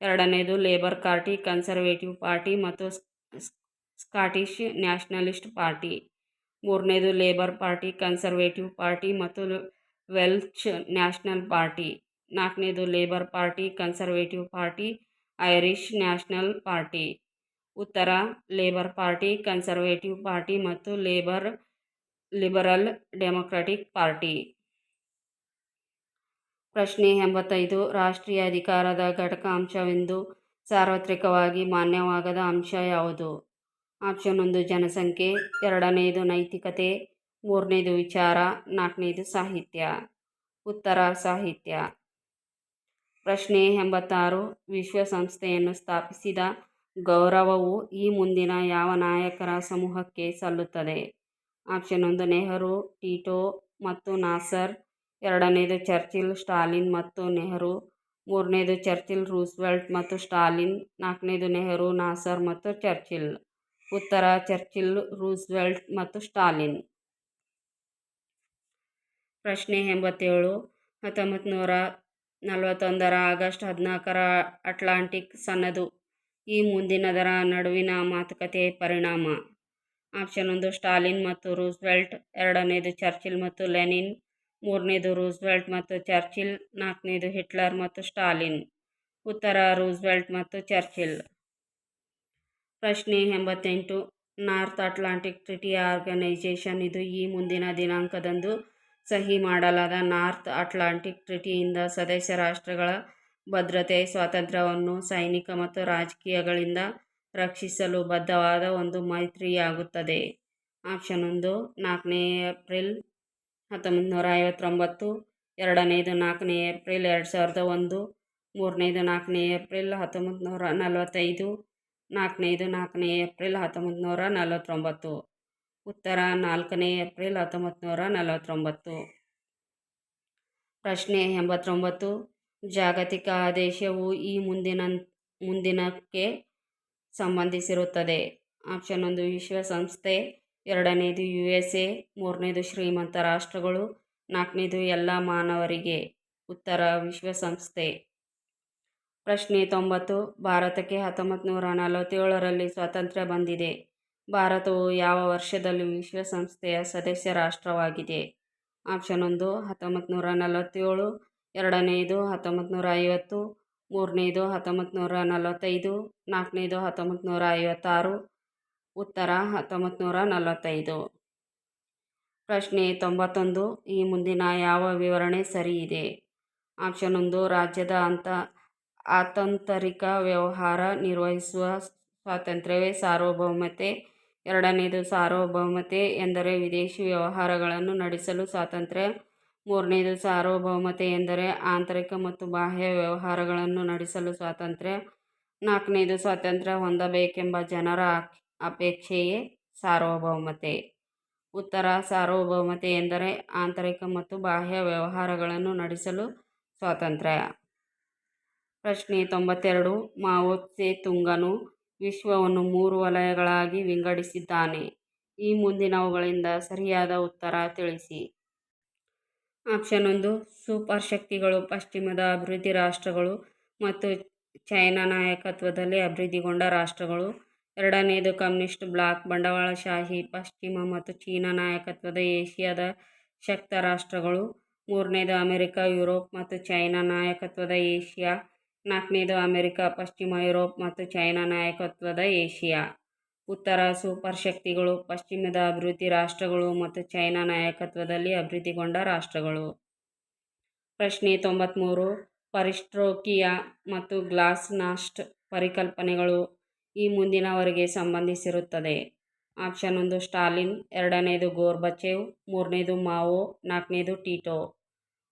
ಎರಡನೇದು, ಲೇಬರ್ ಪಾರ್ಟಿ, ಕನ್ಸರ್ವೇಟಿವ್ ಪಾರ್ಟಿ ಮತ್ತು ಸ್ಕಾಟಿಷ್ ನ್ಯಾಷನಲಿಸ್ಟ್ ಪಾರ್ಟಿ. ಮೂರನೇದು, ಲೇಬರ್ ಪಾರ್ಟಿ, ಕನ್ಸರ್ವೇಟಿವ್ ಪಾರ್ಟಿ ಮತ್ತು ವೆಲ್ಚ್ ನ್ಯಾಷನಲ್ ಪಾರ್ಟಿ. ನಾಲ್ಕನೇದು, labour party, conservative party Irish national party ಉತ್ತರ ಲೇಬರ್ ಪಾರ್ಟಿ ಕನ್ಸರ್ವೇಟಿವ್ ಪಾರ್ಟಿ ಮತ್ತು ಲೇಬರ್ ಲಿಬರಲ್ ಡೆಮೊಕ್ರಾಟಿಕ್ ಪಾರ್ಟಿ ಪ್ರಶ್ನೆ ಎಂಬತ್ತೈದು, ರಾಷ್ಟ್ರೀಯ ಅಧಿಕಾರದ ಘಟಕ ಅಂಶವೆಂದು ಸಾರ್ವತ್ರಿಕವಾಗಿ ಮಾನ್ಯವಾಗದ ಅಂಶ ಯಾವುದು? ಆಪ್ಷನ್ ಒಂದು, ಜನಸಂಖ್ಯೆ ಎರಡನೆಯದು ನೈತಿಕತೆ, ಮೂರನೇದು, ವಿಚಾರ, ನಾಲ್ಕನೇದು, ಸಾಹಿತ್ಯ. ಉತ್ತರ, ಸಾಹಿತ್ಯ. ಪ್ರಶ್ನೆ ಎಂಬತ್ತಾರು. ವಿಶ್ವಸಂಸ್ಥೆಯನ್ನು ಸ್ಥಾಪಿಸಿದ ಗೌರವವು ಈ ಮುಂದಿನ ಯಾವ ನಾಯಕರ ಸಮೂಹಕ್ಕೆ ಸಲ್ಲುತ್ತದೆ? ಆಪ್ಷನ್ ಒಂದು, ನೆಹರು, ಟೀಟೋ ಮತ್ತು ನಾಸರ್. ಎರಡನೇದು, ಚರ್ಚಿಲ್, ಸ್ಟಾಲಿನ್ ಮತ್ತು ನೆಹರು. ಮೂರನೇದು, ಚರ್ಚಿಲ್, ರೂಸ್ವೆಲ್ಟ್ ಮತ್ತು ಸ್ಟಾಲಿನ್. ನಾಲ್ಕನೇದು, ನೆಹರು, ನಾಸರ್ ಮತ್ತು ಚರ್ಚಿಲ್. ಉತ್ತರ, ಚರ್ಚಿಲ್, ರೂಸ್ವೆಲ್ಟ್ ಮತ್ತು ಸ್ಟಾಲಿನ್. ಪ್ರಶ್ನೆ ಎಂಬತ್ತೇಳು. ಹತ್ತೊಂಬತ್ತು ನೂರ ನಲವತ್ತೊಂದರ ಆಗಸ್ಟ್ ಹದಿನಾಲ್ಕರ ಅಟ್ಲಾಂಟಿಕ್ ಸನ್ನದು. ಈ ಮುಂದಿನದರ ನಡುವಿನ ಮಾತುಕತೆ ಪರಿಣಾಮ. ಆಪ್ಷನ್ ಒಂದು, ಸ್ಟಾಲಿನ್ ಮತ್ತು ರೂಸ್ವೆಲ್ಟ್. ಎರಡನೇದು, ಚರ್ಚಿಲ್ ಮತ್ತು ಲೆನಿನ್. ಮೂರನೇದು, ರೂಸ್ವೆಲ್ಟ್ ಮತ್ತು ಚರ್ಚಿಲ್. ನಾಲ್ಕನೇದು, ಹಿಟ್ಲರ್ ಮತ್ತು ಸ್ಟಾಲಿನ್. ಉತ್ತರ, ರೂಸ್ವೆಲ್ಟ್ ಮತ್ತು ಚರ್ಚಿಲ್. ಪ್ರಶ್ನೆ ಎಂಬತ್ತೆಂಟು. ನಾರ್ತ್ ಅಟ್ಲಾಂಟಿಕ್ ಟ್ರಿಟಿ ಆರ್ಗನೈಜೇಷನ್ ಇದು ಈ ಮುಂದಿನ ದಿನಾಂಕದಂದು ಸಹಿ ಮಾಡಲಾದ ನಾರ್ತ್ ಅಟ್ಲಾಂಟಿಕ್ ಟ್ರಿಟಿಯಿಂದ ಸದಸ್ಯ ರಾಷ್ಟ್ರಗಳ ಭದ್ರತೆ, ಸ್ವಾತಂತ್ರ್ಯವನ್ನು ಸೈನಿಕ ಮತ್ತು ರಾಜಕೀಯಗಳಿಂದ ರಕ್ಷಿಸಲು ಬದ್ಧವಾದ ಒಂದು ಮೈತ್ರಿಯಾಗುತ್ತದೆ. ಆಪ್ಷನ್ ಒಂದು, ನಾಲ್ಕನೇ ಏಪ್ರಿಲ್ ಹತ್ತೊಂಬತ್ತು ನೂರ ಐವತ್ತೊಂಬತ್ತು ಎರಡನೇದು ನಾಲ್ಕನೇ ಏಪ್ರಿಲ್ ಎರಡು ಸಾವಿರದ ಒಂದು, ಮೂರನೇದು ನಾಲ್ಕನೇ ಏಪ್ರಿಲ್ ಹತ್ತೊಂಬತ್ತು ನೂರ ನಲವತ್ತೈದು ನಾಲ್ಕನೇದು ನಾಲ್ಕನೇ ಏಪ್ರಿಲ್ ಹತ್ತೊಂಬತ್ತು ನೂರ ನಲವತ್ತೊಂಬತ್ತು ಉತ್ತರ ನಾಲ್ಕನೇ ಏಪ್ರಿಲ್ ಹತ್ತೊಂಬತ್ತು ನೂರ ನಲವತ್ತೊಂಬತ್ತು. ಪ್ರಶ್ನೆ ಎಂಬತ್ತೊಂಬತ್ತು. ಜಾಗತಿಕ ಆದೇಶವು ಈ ಮುಂದಿನ, ಮುಂದಿನಕ್ಕೆ ಸಂಬಂಧಿಸಿರುತ್ತದೆ. ಆಪ್ಷನ್ ಒಂದು, ವಿಶ್ವಸಂಸ್ಥೆ. ಎರಡನೇದು ಯು ಎಸ್ ಎ ಮೂರನೇದು, ಶ್ರೀಮಂತ ರಾಷ್ಟ್ರಗಳು. ನಾಲ್ಕನೇದು, ಎಲ್ಲ ಮಾನವರಿಗೆ. ಉತ್ತರ, ವಿಶ್ವಸಂಸ್ಥೆ. ಪ್ರಶ್ನೆ ತೊಂಬತ್ತು. ಭಾರತಕ್ಕೆ ಹತ್ತೊಂಬತ್ತು ನೂರ ನಲವತ್ತೇಳರಲ್ಲಿ ಸ್ವಾತಂತ್ರ್ಯ ಬಂದಿದೆ. ಭಾರತವು ಯಾವ ವರ್ಷದಲ್ಲಿ ವಿಶ್ವಸಂಸ್ಥೆಯ ಸದಸ್ಯ ರಾಷ್ಟ್ರವಾಗಿದೆ? ಆಪ್ಷನ್ ಒಂದು ಹತ್ತೊಂಬತ್ತು ನೂರ ನಲವತ್ತೇಳು, ಎರಡನೇದು ಹತ್ತೊಂಬತ್ತು ನೂರ ಐವತ್ತು, ಮೂರನೇದು ಹತ್ತೊಂಬತ್ತು ನೂರ ನಲವತ್ತೈದು, ನಾಲ್ಕನೇದು ಹತ್ತೊಂಬತ್ತು ನೂರ ಐವತ್ತಾರು, ಉತ್ತರ ಹತ್ತೊಂಬತ್ತು ನೂರ ನಲವತ್ತೈದು. ಪ್ರಶ್ನೆ ತೊಂಬತ್ತೊಂದು, ಈ ಮುಂದಿನ ಯಾವ ವಿವರಣೆ ಸರಿ ಇದೆ? ಆಪ್ಷನ್ ಒಂದು, ರಾಜ್ಯದ ಅಂತ, ಆತಂತರಿಕ ವ್ಯವಹಾರ ನಿರ್ವಹಿಸುವ ಸ್ವಾತಂತ್ರ್ಯವೇ ಸಾರ್ವಭೌಮತೆ ಎರಡನೇದು ಸಾರ್ವಭೌಮತೆ ಎಂದರೆ ವಿದೇಶಿ ವ್ಯವಹಾರಗಳನ್ನು ನಡೆಸಲು ಸ್ವಾತಂತ್ರ್ಯ. ಮೂರನೇದು ಸಾರ್ವಭೌಮತೆ ಎಂದರೆ ಆಂತರಿಕ ಮತ್ತು ಬಾಹ್ಯ ವ್ಯವಹಾರಗಳನ್ನು ನಡೆಸಲು ಸ್ವಾತಂತ್ರ್ಯ. ನಾಲ್ಕನೇದು ಸ್ವಾತಂತ್ರ್ಯ ಹೊಂದಬೇಕೆಂಬ ಜನರ ಅಪೇಕ್ಷೆಯೇ ಸಾರ್ವಭೌಮತೆ. ಉತ್ತರ, ಸಾರ್ವಭೌಮತೆ ಎಂದರೆ ಆಂತರಿಕ ಮತ್ತು ಬಾಹ್ಯ ವ್ಯವಹಾರಗಳನ್ನು ನಡೆಸಲು ಸ್ವಾತಂತ್ರ್ಯ. ಪ್ರಶ್ನೆ ತೊಂಬತ್ತೆರಡು, ಮಾವೋತ್ಸೆ ತುಂಗನು ವಿಶ್ವವನ್ನು ಮೂರು ವಲಯಗಳಾಗಿ ವಿಂಗಡಿಸಿದ್ದಾನೆ. ಈ ಮುಂದಿನವುಗಳಿಂದ ಸರಿಯಾದ ಉತ್ತರ ತಿಳಿಸಿ. ಆಪ್ಷನ್ ಒಂದು, ಸೂಪರ್ ಶಕ್ತಿಗಳು ಪಶ್ಚಿಮದ ಅಭಿವೃದ್ಧಿ ರಾಷ್ಟ್ರಗಳು ಮತ್ತು ಚೈನಾ ನಾಯಕತ್ವದಲ್ಲಿ ಅಭಿವೃದ್ಧಿಗೊಂಡ ರಾಷ್ಟ್ರಗಳು. ಎರಡನೇದು, ಕಮ್ಯುನಿಸ್ಟ್ ಬ್ಲಾಕ್ ಬಂಡವಾಳಶಾಹಿ ಪಶ್ಚಿಮ ಮತ್ತು ಚೀನಾ ನಾಯಕತ್ವದ ಏಷ್ಯಾದ ಶಕ್ತ ರಾಷ್ಟ್ರಗಳು. ಮೂರನೇದು, ಅಮೆರಿಕ, ಯುರೋಪ್ ಮತ್ತು ಚೈನಾ ನಾಯಕತ್ವದ ಏಷ್ಯಾ ನಾಲ್ಕನೇದು ಅಮೆರಿಕ, ಪಶ್ಚಿಮ ಯುರೋಪ್ ಮತ್ತು ಚೈನಾ ನಾಯಕತ್ವದ ಏಷ್ಯಾ. ಉತ್ತರ ಸೂಪರ್ ಶಕ್ತಿಗಳು ಪಶ್ಚಿಮದ ಅಭಿವೃದ್ಧಿ ರಾಷ್ಟ್ರಗಳು ಮತ್ತು ಚೈನಾ ನಾಯಕತ್ವದಲ್ಲಿ ಅಭಿವೃದ್ಧಿಗೊಂಡ ರಾಷ್ಟ್ರಗಳು. ಪ್ರಶ್ನೆ ತೊಂಬತ್ತ್ಮೂರು ಪರಿಸ್ಟ್ರೋಕಿಯಾ ಮತ್ತು ಗ್ಲಾಸ್ನಾಸ್ಟ್ ಪರಿಕಲ್ಪನೆಗಳು ಈ ಮುಂದಿನವರಿಗೆ ಸಂಬಂಧಿಸಿರುತ್ತದೆ. ಆಪ್ಷನ್ ಒಂದು, ಸ್ಟಾಲಿನ್. ಎರಡನೇದು, ಗೋರ್ಬಚೇವ್. ಮೂರನೇದು, ಮಾವೋ. ನಾಲ್ಕನೇದು, ಟೀಟೋ.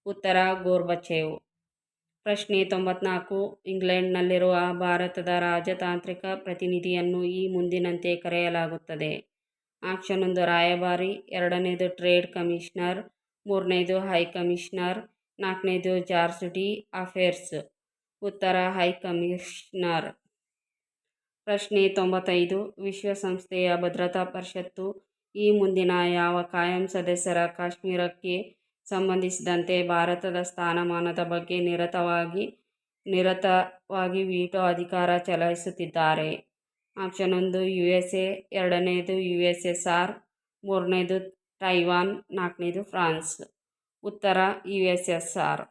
ಉತ್ತರ, ಗೋರ್ಬಚೇವ್. ಪ್ರಶ್ನೆ ತೊಂಬತ್ನಾಲ್ಕು. ಇಂಗ್ಲೆಂಡ್ನಲ್ಲಿರುವ ಭಾರತದ ರಾಜತಾಂತ್ರಿಕ ಪ್ರತಿನಿಧಿಯನ್ನು ಈ ಮುಂದಿನಂತೆ ಕರೆಯಲಾಗುತ್ತದೆ. ಆಪ್ಷನ್ ಒಂದು ರಾಯಭಾರಿ. ಎರಡನೇದು ಟ್ರೇಡ್ ಕಮಿಷನರ್. ಮೂರನೇದು ಹೈ ಕಮಿಷನರ್. ನಾಲ್ಕನೇದು ಜಾರ್ಜ್ ಡಿ ಅಫೇರ್ಸ್. ಉತ್ತರ ಹೈ ಕಮಿಷನರ್. ಪ್ರಶ್ನೆ ತೊಂಬತ್ತೈದು. ವಿಶ್ವಸಂಸ್ಥೆಯ ಭದ್ರತಾ ಪರಿಷತ್ತು ಈ ಮುಂದಿನ ಯಾವ ಕಾಯಂ ಸದಸ್ಯರ ಕಾಶ್ಮೀರಕ್ಕೆ ಸಂಬಂಧಿಸಿದಂತೆ ಭಾರತದ ಸ್ಥಾನಮಾನದ ಬಗ್ಗೆ ನಿರತವಾಗಿ ನಿರತವಾಗಿ ವೀಟೋ ಅಧಿಕಾರ ಚಲಾಯಿಸುತ್ತಿದ್ದಾರೆ. ಆಪ್ಷನ್ ಒಂದು ಯು ಎಸ್ ಎ ಎರಡನೇದು ಯು ಎಸ್ ಎಸ್ ಆರ್ ಮೂರನೇದು, ತೈವಾನ್. ನಾಲ್ಕನೇದು, ಫ್ರಾನ್ಸ್. ಉತ್ತರ ಯು ಎಸ್ ಎಸ್ ಆರ್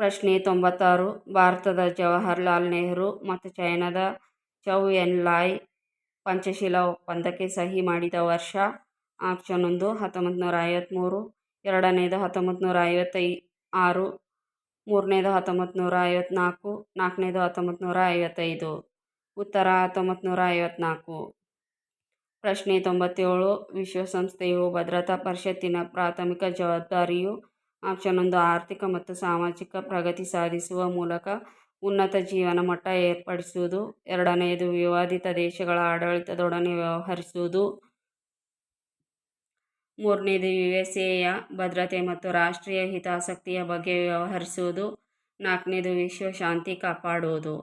ಪ್ರಶ್ನೆ ತೊಂಬತ್ತಾರು, ಭಾರತದ ಜವಾಹರ್ಲಾಲ್ ನೆಹರು ಮತ್ತು ಚೈನಾದ ಚೌ ಎನ್ ಲಾಯ್ ಪಂಚಶೀಲ ಒಪ್ಪಂದಕ್ಕೆ ಸಹಿ ಮಾಡಿದ ವರ್ಷ ಆಪ್ಷನ್ ಒಂದು ಹತ್ತೊಂಬತ್ತು ನೂರ ಐವತ್ತ್ಮೂರು ಎರಡನೇದು ಹತ್ತೊಂಬತ್ತು ನೂರ ಐವತ್ತೈ, ಆರು, ಮೂರನೇದು ಹತ್ತೊಂಬತ್ತು ನೂರ ಐವತ್ತ್ನಾಲ್ಕು ನಾಲ್ಕನೇದು ಹತ್ತೊಂಬತ್ತು ನೂರ ಐವತ್ತೈದು. ಉತ್ತರ ಹತ್ತೊಂಬತ್ತು ನೂರ ಐವತ್ತ್ನಾಲ್ಕು ಪ್ರಶ್ನೆ ತೊಂಬತ್ತೇಳು, ವಿಶ್ವಸಂಸ್ಥೆಯು ಭದ್ರತಾ ಪರಿಷತ್ತಿನ ಪ್ರಾಥಮಿಕ ಜವಾಬ್ದಾರಿಯು ಆಪ್ಷನ್ ಒಂದು, ಆರ್ಥಿಕ ಮತ್ತು ಸಾಮಾಜಿಕ ಪ್ರಗತಿ ಸಾಧಿಸುವ ಮೂಲಕ ಉನ್ನತ ಜೀವನ ಮಟ್ಟ ಏರ್ಪಡಿಸುವುದು. ಎರಡನೆಯದು ವಿವಾದಿತ ದೇಶಗಳ ಆಡಳಿತದೊಡನೆ ವ್ಯವಹರಿಸುವುದು. ಮೂರನೇದು ಯು ಎಸ್ ಎಯ ಭದ್ರತೆ ಮತ್ತು ರಾಷ್ಟ್ರೀಯ ಹಿತಾಸಕ್ತಿಯ ಬಗ್ಗೆ ವ್ಯವಹರಿಸುವುದು. ನಾಲ್ಕನೇದು ವಿಶ್ವಶಾಂತಿ ಕಾಪಾಡುವುದು.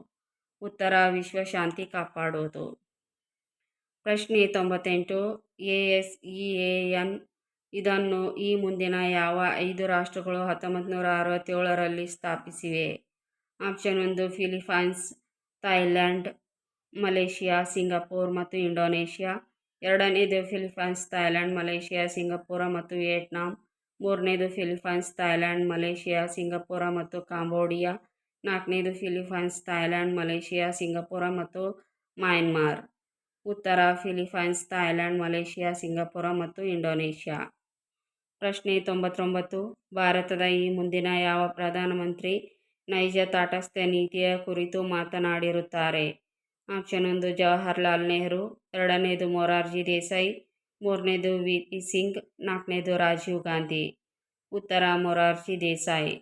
ಉತ್ತರ ವಿಶ್ವಶಾಂತಿ ಕಾಪಾಡುವುದು. ಪ್ರಶ್ನೆ ತೊಂಬತ್ತೆಂಟು, A S E A N ಇದನ್ನು ಈ ಮುಂದಿನ ಯಾವ ಐದು ರಾಷ್ಟ್ರಗಳು ಹತ್ತೊಂಬತ್ತು ನೂರ ಅರವತ್ತೇಳರಲ್ಲಿ ಸ್ಥಾಪಿಸಿವೆ? ಆಪ್ಷನ್ ಒಂದು, ಫಿಲಿಪೈನ್ಸ್ ಥೈಲ್ಯಾಂಡ್ ಮಲೇಷಿಯಾ, ಸಿಂಗಾಪುರ್ ಮತ್ತು ಇಂಡೋನೇಷ್ಯಾ. ಎರಡನೇದು ಫಿಲಿಪೈನ್ಸ್ ಥೈಲ್ಯಾಂಡ್ ಮಲೇಷಿಯಾ ಸಿಂಗಾಪುರ ಮತ್ತು ವಿಯೆಟ್ನಾಂ ಮೂರನೇದು ಫಿಲಿಪೈನ್ಸ್ ಥೈಲ್ಯಾಂಡ್ ಮಲೇಷಿಯಾ ಸಿಂಗಾಪುರ ಮತ್ತು ಕಾಂಬೋಡಿಯಾ ನಾಲ್ಕನೇದು ಫಿಲಿಪೈನ್ಸ್ ಥೈಲ್ಯಾಂಡ್ ಮಲೇಷಿಯಾ ಸಿಂಗಾಪುರ ಮತ್ತು ಮ್ಯಾನ್ಮಾರ್ ಉತ್ತರ ಫಿಲಿಪೈನ್ಸ್ ಥೈಲ್ಯಾಂಡ್ ಮಲೇಷಿಯಾ ಸಿಂಗಾಪುರ ಮತ್ತು ಇಂಡೋನೇಷ್ಯಾ ಪ್ರಶ್ನೆ ತೊಂಬತ್ತೊಂಬತ್ತು. ಭಾರತದ ಈ ಮುಂದಿನ ಯಾವ ಪ್ರಧಾನಮಂತ್ರಿ ನೈಜ ತಾಟಸ್ಥ್ಯ ನೀತಿಯ ಕುರಿತು ಮಾತನಾಡಿರುತ್ತಾರೆ? ಆಪ್ಷನ್ ಒಂದು ಜವಾಹರ್ಲಾಲ್ ನೆಹರು, ಎರಡನೇದು ಮೊರಾರ್ಜಿ ದೇಸಾಯಿ, ಮೂರನೇದು ವಿ ಪಿ ಸಿಂಗ್, ನಾಲ್ಕನೇದು ರಾಜೀವ್ ಗಾಂಧಿ. ಉತ್ತರ, ಮೊರಾರ್ಜಿ ದೇಸಾಯಿ.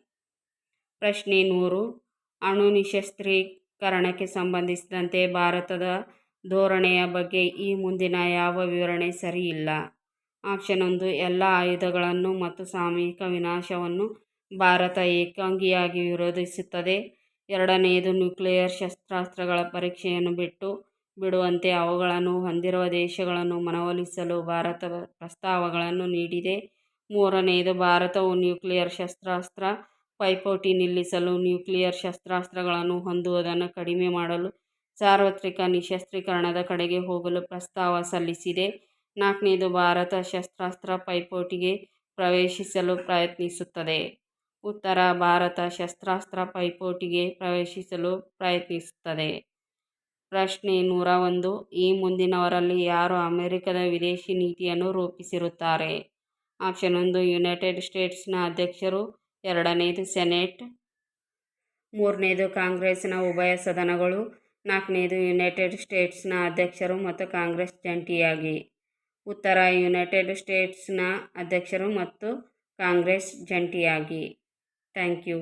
ಪ್ರಶ್ನೆ ನೂರು ಅಣು ನಿಶಸ್ತ್ರೀಕರಣಕ್ಕೆ ಸಂಬಂಧಿಸಿದಂತೆ ಭಾರತದ ಧೋರಣೆಯ ಬಗ್ಗೆ ಈ ಮುಂದಿನ ಯಾವ ವಿವರಣೆ ಸರಿಯಿಲ್ಲ ಆಪ್ಷನ್ ಒಂದು, ಎಲ್ಲ ಆಯುಧಗಳನ್ನು ಮತ್ತು ಸಾಮೂಹಿಕ ವಿನಾಶವನ್ನು ಭಾರತ ಏಕಾಂಗಿಯಾಗಿ ವಿರೋಧಿಸುತ್ತದೆ. ಎರಡನೆಯದು ನ್ಯೂಕ್ಲಿಯರ್ ಶಸ್ತ್ರಾಸ್ತ್ರಗಳ ಪರೀಕ್ಷೆಯನ್ನು ಬಿಟ್ಟು ಬಿಡುವಂತೆ ಅವುಗಳನ್ನು ಹೊಂದಿರುವ ದೇಶಗಳನ್ನು ಮನವೊಲಿಸಲು ಭಾರತ ಪ್ರಸ್ತಾವಗಳನ್ನು ನೀಡಿದೆ. ಮೂರನೆಯದು ಭಾರತವು ನ್ಯೂಕ್ಲಿಯರ್ ಶಸ್ತ್ರಾಸ್ತ್ರ ಪೈಪೋಟಿ ನಿಲ್ಲಿಸಲು ನ್ಯೂಕ್ಲಿಯರ್ ಶಸ್ತ್ರಾಸ್ತ್ರಗಳನ್ನು ಹೊಂದುವುದನ್ನು ಕಡಿಮೆ ಮಾಡಲು ಸಾರ್ವತ್ರಿಕ ನಿಶಸ್ತ್ರೀಕರಣದ ಕಡೆಗೆ ಹೋಗಲು ಪ್ರಸ್ತಾವ ಸಲ್ಲಿಸಿದೆ. ನಾಲ್ಕನೇದು, ಭಾರತ ಶಸ್ತ್ರಾಸ್ತ್ರ ಪೈಪೋಟಿಗೆ ಪ್ರವೇಶಿಸಲು ಪ್ರಯತ್ನಿಸುತ್ತದೆ. ಉತ್ತರ ಭಾರತ ಶಸ್ತ್ರಾಸ್ತ್ರ ಪೈಪೋಟಿಗೆ ಪ್ರವೇಶಿಸಲು ಪ್ರಯತ್ನಿಸುತ್ತದೆ. ಪ್ರಶ್ನೆ ನೂರ ಒಂದು. ಈ ಮುಂದಿನವರಲ್ಲಿ ಯಾರು ಅಮೆರಿಕದ ವಿದೇಶಿ ನೀತಿಯನ್ನು ರೂಪಿಸಿರುತ್ತಾರೆ? ಆಪ್ಷನ್ ಒಂದು, ಯುನೈಟೆಡ್ ಸ್ಟೇಟ್ಸ್ನ ಅಧ್ಯಕ್ಷರು. ಎರಡನೇದು, ಸೆನೆಟ್. ಮೂರನೇದು, ಕಾಂಗ್ರೆಸ್ನ ಉಭಯ ಸದನಗಳು. ನಾಲ್ಕನೇದು, ಯುನೈಟೆಡ್ ಸ್ಟೇಟ್ಸ್ನ ಅಧ್ಯಕ್ಷರು ಮತ್ತು ಕಾಂಗ್ರೆಸ್ ಜಂಟಿಯಾಗಿ. ಉತ್ತರ, ಯುನೈಟೆಡ್ ಸ್ಟೇಟ್ಸ್ನ ಅಧ್ಯಕ್ಷರು ಮತ್ತು ಕಾಂಗ್ರೆಸ್ ಜಂಟಿಯಾಗಿ. Thank you